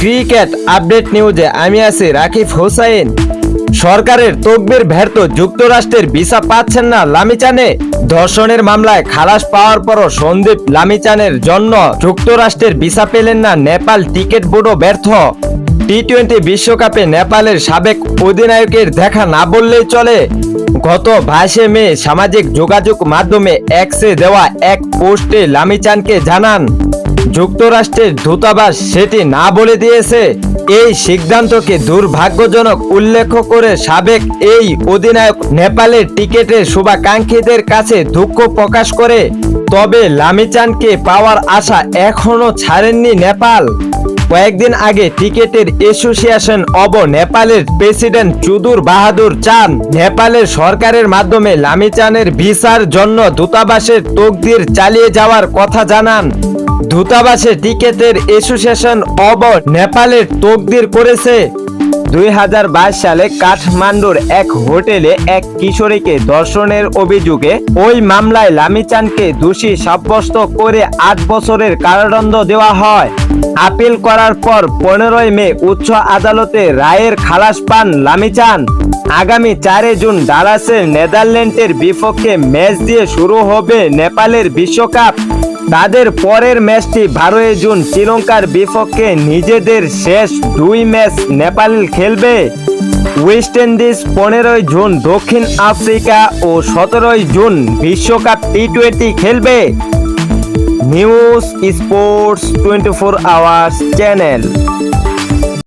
Cricket update নিউজে আমি আছি রাকিব হোসাইন। সরকারের তকবির ব্যর্থ, যুক্তরাষ্ট্রের ভিসা পাচ্ছেন না লামিচানে। ধর্ষণের মামলায় খালাস পাওয়ার পরও সন্দীপ লামিচানের জন্য যুক্তরাষ্ট্রের ভিসা পেলেন না নেপাল টিকিট বোর্ডও ব্যর্থ। টি টোয়েন্টি বিশ্বকাপে নেপালের সাবেক অধিনায়কের দেখা না বললেই চলে। গত বাইশে মে সামাজিক যোগাযোগ মাধ্যমে এক্সে দেওয়া এক পোস্টে লামিচানকে জানান। যুক্তরাষ্ট্রের দূতাবাস সেটি না বলে দিয়েছে। এই সিদ্ধান্তকে দুর্ভাগ্যজনক উল্লেখ করে সাবেক এই অধিনায়ক নেপালের টিকেটের শুভাকাঙ্ক্ষীদের কাছে দুঃখ প্রকাশ করে। তবে লামিচানকে পাওয়ার আশা এখনও ছাড়েননি নেপাল। কয়েকদিন আগে টিকেটের অ্যাসোসিয়েশন অব নেপালের প্রেসিডেন্ট চুদুর বাহাদুর চান নেপালের সরকারের মাধ্যমে লামিচানের ভিসার জন্য দূতাবাসের তকদির চালিয়ে যাওয়ার কথা জানান। দূতাবাসে টিকেটের অ্যাসোসিয়েশন অব নেপালের তকদির করেছে। দুই হাজার বাইশ সালে কাঠমান্ডুর এক হোটেলে এক কিশোরীকে ধর্ষণের অভিযোগে ওই মামলায় লামিচানকে দোষী সাব্যস্ত করে আট বছরের কারাদণ্ড দেওয়া হয়। আপিল করার পর পনেরোই মে উচ্চ আদালতে রায়ের খালাস পান লামিচান আগামী চারে জুন ডালাসের নেদারল্যান্ডের বিপক্ষে ম্যাচ দিয়ে শুরু হবে নেপালের বিশ্বকাপ। তাদের পরের ম্যাচটি বারোই জুন শ্রীলঙ্কার বিপক্ষে নিজেদের শেষ দুই ম্যাচ নেপাল খেলবে। ওয়েস্ট ইন্ডিজ পনেরোই জুন দক্ষিণ আফ্রিকা ও সতেরোই জুন বিশ্বকাপ টি টোয়েন্টি খেলবে। News sports twenty four hours channel.